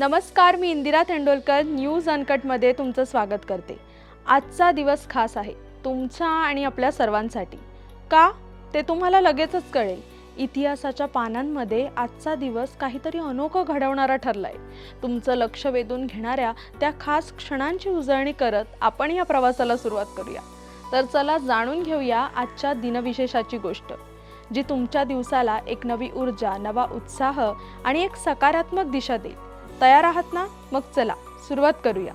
नमस्कार मी इंदिरा तेंडोलकर न्यूज अनकटमध्ये तुमचं स्वागत करते. आजचा दिवस खास आहे तुमच्या आणि आपल्या सर्वांसाठी. का? ते तुम्हाला लगेचच कळेल. इतिहासाच्या पानांमध्ये आजचा दिवस काहीतरी अनोखं घडवणारा ठरलाय. तुमचं लक्ष वेधून घेणाऱ्या त्या खास क्षणांची उजळणी करत आपण या प्रवासाला सुरुवात करूया. तर चला जाणून घेऊया आजच्या दिनविशेषाची गोष्ट जी तुमच्या दिवसाला एक नवी ऊर्जा नवा उत्साह आणि एक सकारात्मक दिशा देईल. तयार आहात ना? मग चला सुरुवात करूया.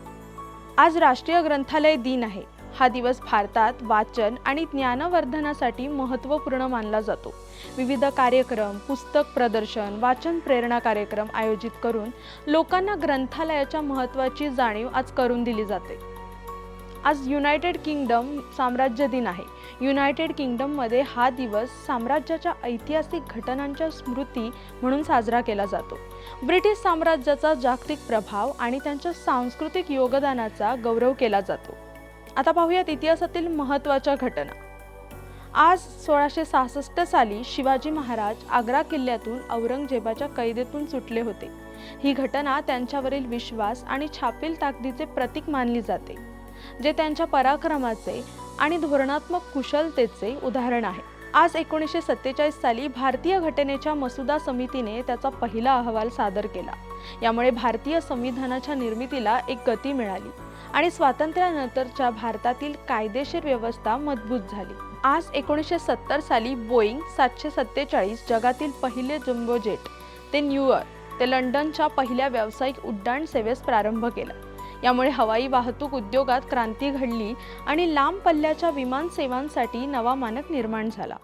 आज राष्ट्रीय ग्रंथालय दिन आहे. हा दिवस भारतात वाचन आणि ज्ञानवर्धनासाठी महत्त्वपूर्ण मानला जातो. विविध कार्यक्रम पुस्तक प्रदर्शन वाचन प्रेरणा कार्यक्रम आयोजित करून लोकांना ग्रंथालयाच्या महत्त्वाची जाणीव आज करून दिली जाते. आज युनायटेड किंगडम साम्राज्य दिन आहे. युनायटेड किंगडममध्ये हा दिवस साम्राज्याच्या ऐतिहासिक घटनांच्या स्मृती म्हणून साजरा केला जातो. ब्रिटिश साम्राज्याचा जागतिक प्रभाव आणि त्यांच्या सांस्कृतिक योगदानाचा गौरव केला जातो. आता पाहूयात इतिहासातील महत्त्वाच्या घटना. आज सोळाशे सहासष्ट साली शिवाजी महाराज आग्रा किल्ल्यातून औरंगजेबाच्या कैदेतून सुटले होते. ही घटना त्यांच्यावरील विश्वास आणि छापील ताकदीचे प्रतीक मानली जाते. जे त्यांच्या पराक्रमाचे आणि धोरणात्मक कुशलतेचे उदाहरण आहे. आज एकोणीसशे सत्तेचाळीस साली भारतीय घटनेच्या मसुदा समितीने त्याचा पहिला अहवाल सादर केला. यामुळे भारतीय संविधानाच्या निर्मितीला एक गती मिळाली आणि स्वातंत्र्यानंतरच्या भारतातील कायदेशीर व्यवस्था मजबूत झाली. आज एकोणीसशे सत्तर साली बोईंग सातशे सत्तेचाळीस जगातील पहिले जम्बोजेट ते न्यूयॉर्क ते लंडनच्या पहिल्या व्यावसायिक उड्डाण सेवेस प्रारंभ केला. यामुळे हवाई वाहतूक उद्योगात क्रांती घडली आणि लांब पल्ल्याच्या विमान सेवांसाठी नवा मानक निर्माण झाला.